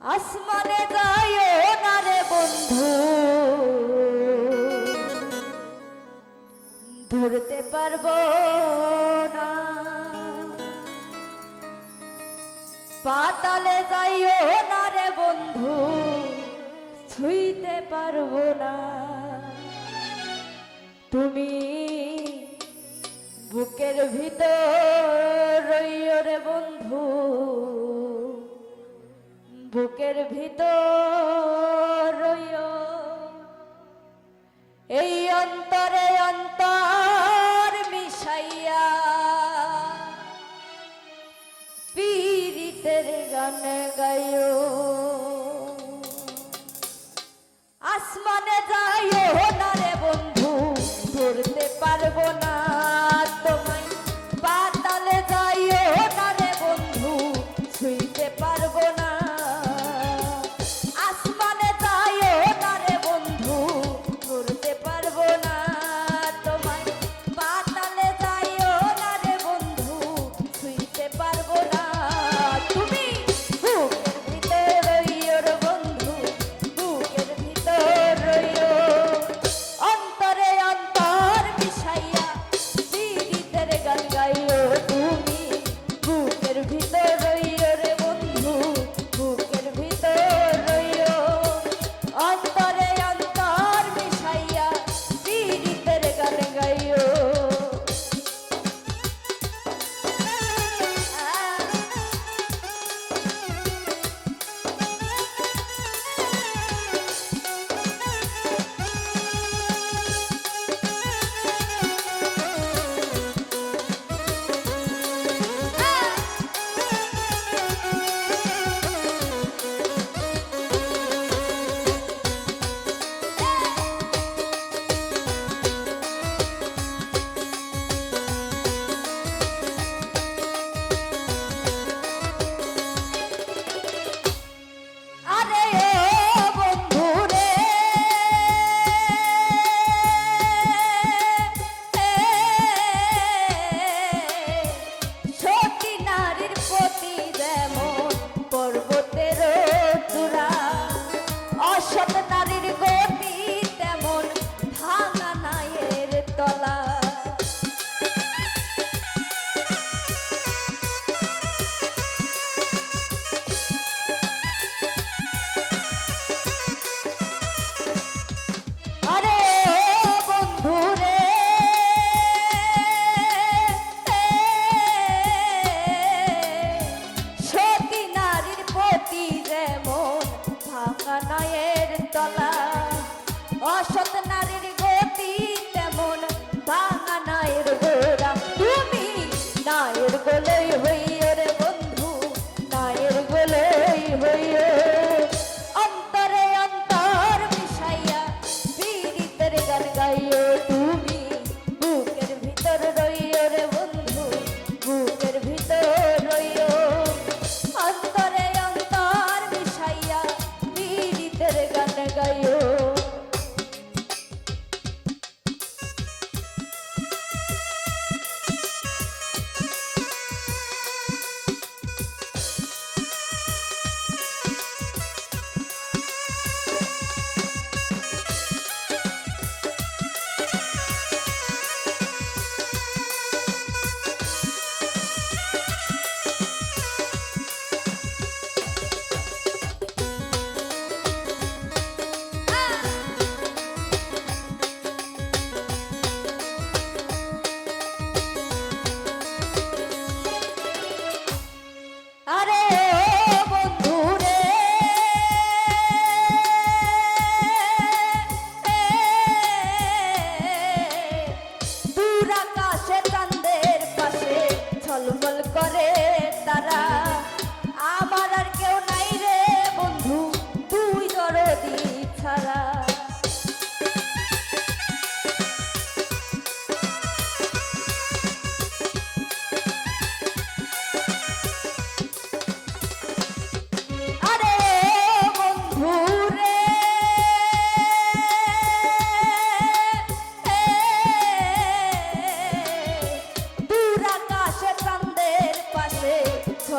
আসমানে যায় না রে বন্ধু। ধরতে পারব না। পাতালে যাইও না রে বন্ধু, ছুঁইতে পারব না। তুমি বুকের ভিতর রইও রে বন্ধু। বুকের ভিতর এই অন্তরে অন্তর মিশাইয়া পীড়িতের গান গায় আসমানে যাই না রে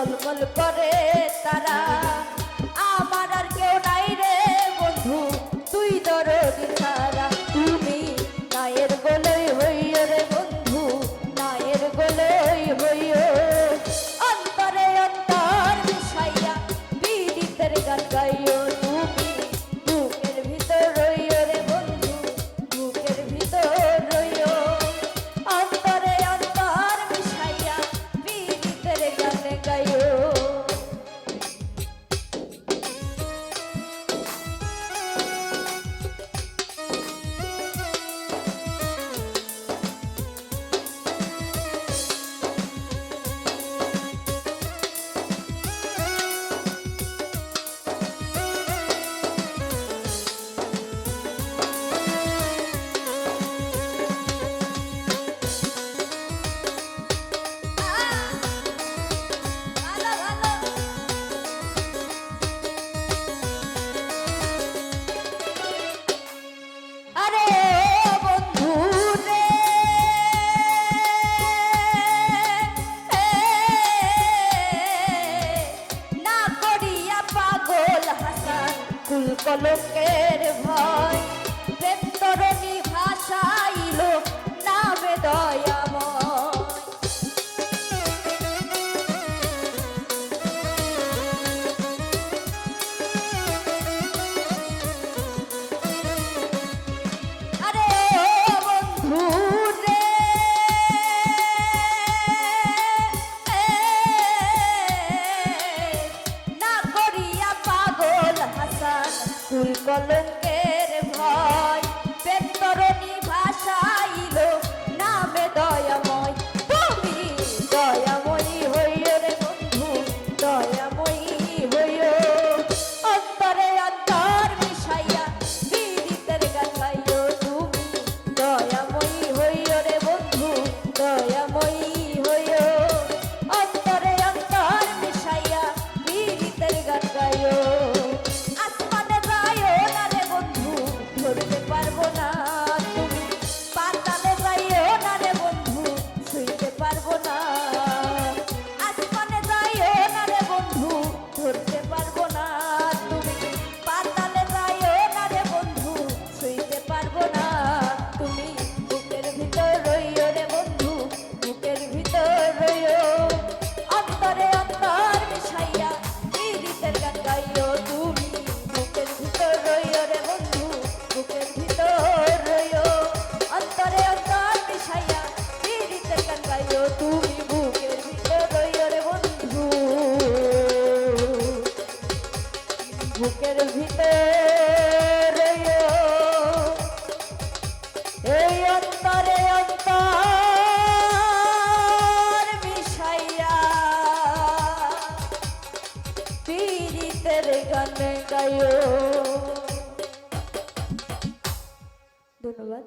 টলমল করে তারা। চুল কলকের ভয় প্রেম তরণী azul con lo que এই অন্তরে অন্তর মিশাইয়া পীড়িতের গানে গায় ধন্যবাদ।